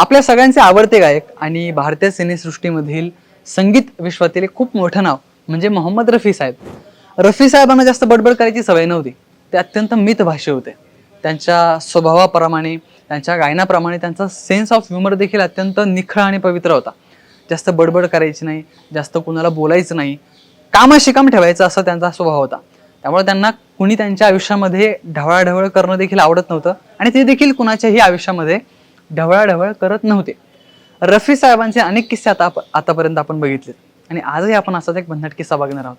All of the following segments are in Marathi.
आपल्या सगळ्यांचे आवडते गायक आणि भारतीय सिनेसृष्टीमधील संगीत विश्वातील एक खूप मोठं नाव म्हणजे मोहम्मद रफी साहेब. रफी साहेबांना जास्त बडबड करायची सवय नव्हती. ते अत्यंत मितभाषी होते. त्यांच्या स्वभावाप्रमाणे त्यांच्या गायनाप्रमाणे त्यांचा सेन्स ऑफ ह्युमर देखील अत्यंत निखळ आणि पवित्र होता. जास्त बडबड करायची नाही जास्त कुणाला बोलायचं नाही. कामाशी काम ठेवायचं असा त्यांचा स्वभाव होता. त्यामुळे त्यांना कुणी त्यांच्या आयुष्यामध्ये ढवळाढवळ करणं देखील आवडत नव्हतं आणि ते देखील कुणाच्याही आयुष्यामध्ये ढवळाढवळ करत नव्हते. रफी साहेबांचे अनेक किस्से आता आतापर्यंत आपण बघितले आणि आजही आपण असाच एक भन्नाट किस्सा बघणार आहोत.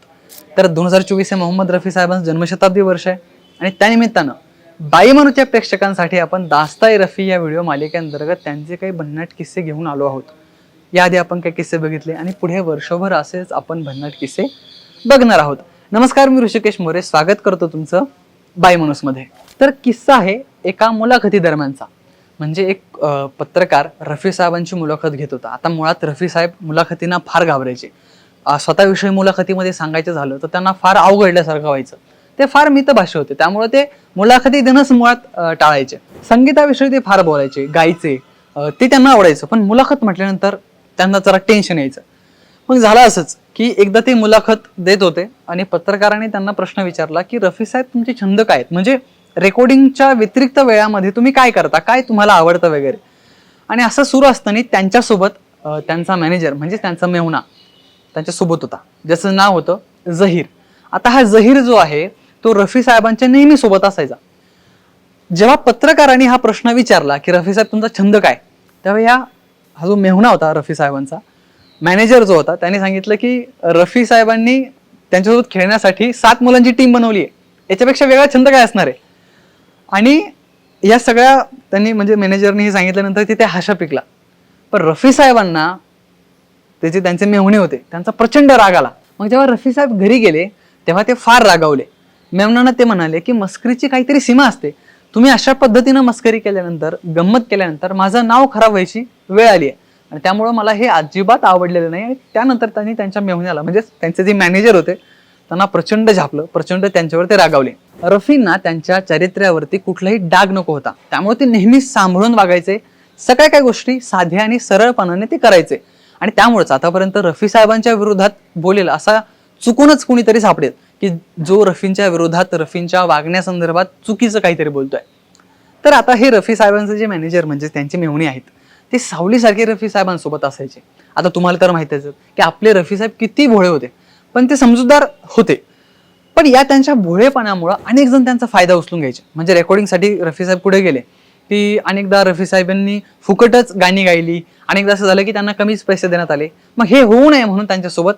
तर दोन हजार चोवीस हे मोहम्मद रफी साहेबांचं जन्मशताब्दी वर्ष आहे. आणि त्यानिमित्तानं बाई मनूच्या प्रेक्षकांसाठी आपण दास्ताई रफी या व्हिडिओ मालिकेअंतर्गत त्यांचे काही भन्नाट किस्से घेऊन आलो आहोत. याआधी आपण काही किस्से बघितले आणि पुढे वर्षभर असेच आपण भन्नाट किस्से बघणार आहोत. नमस्कार मी ऋषिकेश मोरे. स्वागत करतो तुमचं बाय मनुसमध्ये तर किस्सा आहे एका मुलाखती दरम्यानचा. म्हणजे एक पत्रकार रफी साहेबांची मुलाखत घेत होता. आता मुळात रफी साहेब मुलाखतींना फार घाबरायचे. स्वतःविषयी मुलाखतीमध्ये सांगायचं झालं तर त्यांना फार अवघडल्यासारखं व्हायचं. ते फार मितभाषी होते. त्यामुळे ते मुलाखती देणंच मुळात टाळायचे. संगीताविषयी ते फार बोलायचे गायचे ते त्यांना आवडायचं. पण मुलाखत म्हटल्यानंतर त्यांना जरा टेन्शन यायचं. मग झालं असंच की एकदा ते मुलाखत देत होते आणि पत्रकाराने त्यांना प्रश्न विचारला की रफी साहेब तुमचे छंद काय आहेत? म्हणजे रेकॉर्डिंगच्या व्यतिरिक्त वेळामध्ये तुम्ही काय करता? काय तुम्हाला आवडतं वगैरे? आणि असं सुरू असताना त्यांच्यासोबत त्यांचा मॅनेजर म्हणजे त्यांचा मेहुणा त्यांच्यासोबत होता. ज्याचं नाव होतं जहीर. आता हा जहीर जो आहे तो रफी साहेबांच्या नेहमी सोबत असायचा. जेव्हा पत्रकारांनी हा प्रश्न विचारला की रफी साहेब तुमचा छंद काय? तेव्हा या हा जो मेहुणा होता रफी साहेबांचा मॅनेजर जो होता त्यांनी सांगितलं की रफी साहेबांनी त्यांच्यासोबत खेळण्यासाठी सात मुलांची टीम बनवली आहे. याच्यापेक्षा वेगळा छंद काय असणार आहे? आणि या सगळ्या त्यांनी म्हणजे मॅनेजरनी हे सांगितल्यानंतर तिथे हाशा पिकला. पण रफी साहेबांना त्याचे त्यांचे मेहुणे होते त्यांचा प्रचंड राग आला. मग जेव्हा रफी साहेब घरी गेले तेव्हा ते फार रागावले. मेमनानं ते म्हणाले की मस्करीची काहीतरी सीमा असते. तुम्ही अशा पद्धतीनं मस्करी केल्यानंतर गंमत केल्यानंतर माझं नाव खराब व्हायची वेळ आली आहे. आणि त्यामुळं मला हे अजिबात आवडलेलं नाही. आणि त्यानंतर त्यांनी त्यांच्या मेहुण्याला म्हणजे त्यांचे जे मॅनेजर होते त्यांना प्रचंड झापलं प्रचंड त्यांच्यावर ते रागावले. रफींना त्यांच्या चारित्र्यावरती कुठलाही डाग नको होता. त्यामुळे ते नेहमी सांभाळून वागायचे. सगळ्या काही गोष्टी साध्या आणि सरळपणाने ते करायचे. आणि त्यामुळेच आतापर्यंत रफी साहेबांच्या विरोधात बोलेल असा चुकूनच कुणीतरी सापडेल की जो रफींच्या विरोधात रफींच्या वागण्यासंदर्भात चुकीचं काहीतरी बोलतोय. तर आता हे रफी साहेबांचे जे मॅनेजर म्हणजे त्यांचे मेहुणे आहेत ते सावलीसारखे रफी साहेबांसोबत असायचे. आता तुम्हाला तर माहितीच आहे की आपले रफी साहेब किती भोळे होते. पण ते समजूतदार होते. पण या त्यांच्या भोळेपणामुळं अनेक जण त्यांचा फायदा उचलून घ्यायचे. म्हणजे रेकॉर्डिंगसाठी रफी साहेब पुढे गेले? की अनेकदा रफी साहेबांनी फुकटच गाणी गायली. अनेकदा असं झालं की त्यांना कमीच पैसे देण्यात आले. मग हे होऊ नये म्हणून त्यांच्यासोबत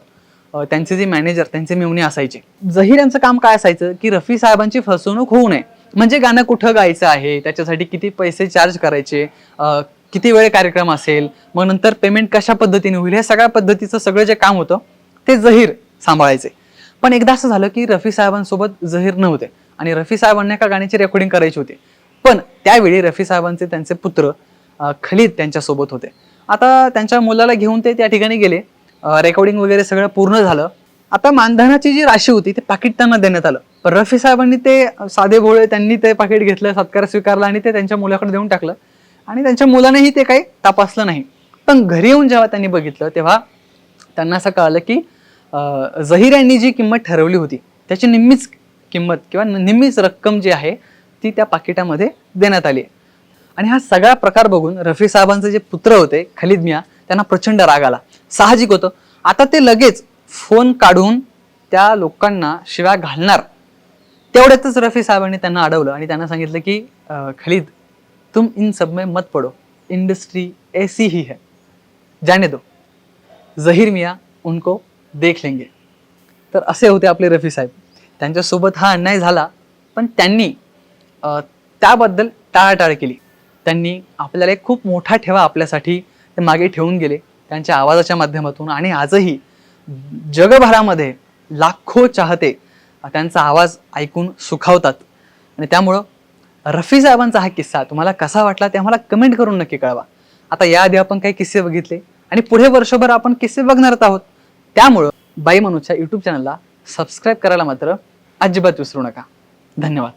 त्यांचे जे मॅनेजर त्यांचे मेहुणे असायचे. जहीर यांचं काम काय असायचं? की रफी साहेबांची फसवणूक होऊ नये. म्हणजे गाणं कुठं गायचं आहे? त्याच्यासाठी किती पैसे चार्ज करायचे? किती वेळ कार्यक्रम असेल? मग नंतर पेमेंट कशा पद्धतीने होईल? हे सगळ्या पद्धतीचं सगळं जे काम होतं ते जहीर सांभाळायचे. पण एकदा असं झालं की रफी साहेबांसोबत जहीर नव्हते आणि रफी साहेबांना एका गाण्याची रेकॉर्डिंग करायची होती. पण त्यावेळी रफी साहेबांचे त्यांचे पुत्र खलीद त्यांच्यासोबत होते. आता त्यांच्या मुलाला घेऊन ते त्या ठिकाणी गेले. रेकॉर्डिंग वगैरे सगळं पूर्ण झालं. आता मानधनाची जी राशी होती ते पाकिट त्यांना देण्यात आलं. पण रफी साहेबांनी ते साधे भोळे त्यांनी ते पाकिट घेतलं सत्कार स्वीकारला आणि ते त्यांच्या मुलाकडे देऊन टाकलं. आणि त्यांच्या मुलानेही ते काही तपासलं नाही. पण घरी येऊन जेव्हा त्यांनी बघितलं तेव्हा त्यांना असं कळलं की जहीर यांनी जी किंमत ठरवली होती त्याची निम्मीच किंमत किंवा निम्मीच रक्कम जी आहे ती त्या पाकिटामध्ये देण्यात आली आणि हा सगळा प्रकार बघून रफी साहेबांचे जे पुत्र होते खलीद मिया त्यांना प्रचंड राग आला. साहजिक होतं. आता ते लगेच फोन काढून त्या लोकांना शिव्या घालणार. तेवढ्यातच रफी साहेबांनी त्यांना अडवलं आणि त्यांना सांगितलं की खलीद तुम इन सब में मत पडो. इंडस्ट्री ऐसी ही है. जाने दो. जहीर मिया उनको देख लेंगे. तर असे होते आपले रफी साहेब. त्यांच्यासोबत हा अन्याय झाला पण त्यांनी त्याबद्दल टाळाटाळ केली. त्यांनी आपल्याला एक खूप मोठा ठेवा आपल्यासाठी ते मागे ठेवून गेले त्यांच्या आवाजाच्या माध्यमातून. आणि आजही जगभरामध्ये लाखो चाहते त्यांचा आवाज ऐकून सुखावतात. आणि त्यामुळं रफी साहेबांचा हा किस्सा तुम्हाला कसा वाटला ते आम्हाला कमेंट करून नक्की कळवा. आता याआधी आपण काही किस्से बघितले आणि पुढे वर्षभर आपण किस्से बघणार आहोत. त्यामुळं बाई मनूच्या यूट्यूब चॅनलला सबस्क्राईब करायला मात्र अजिबात विसरू नका. धन्यवाद.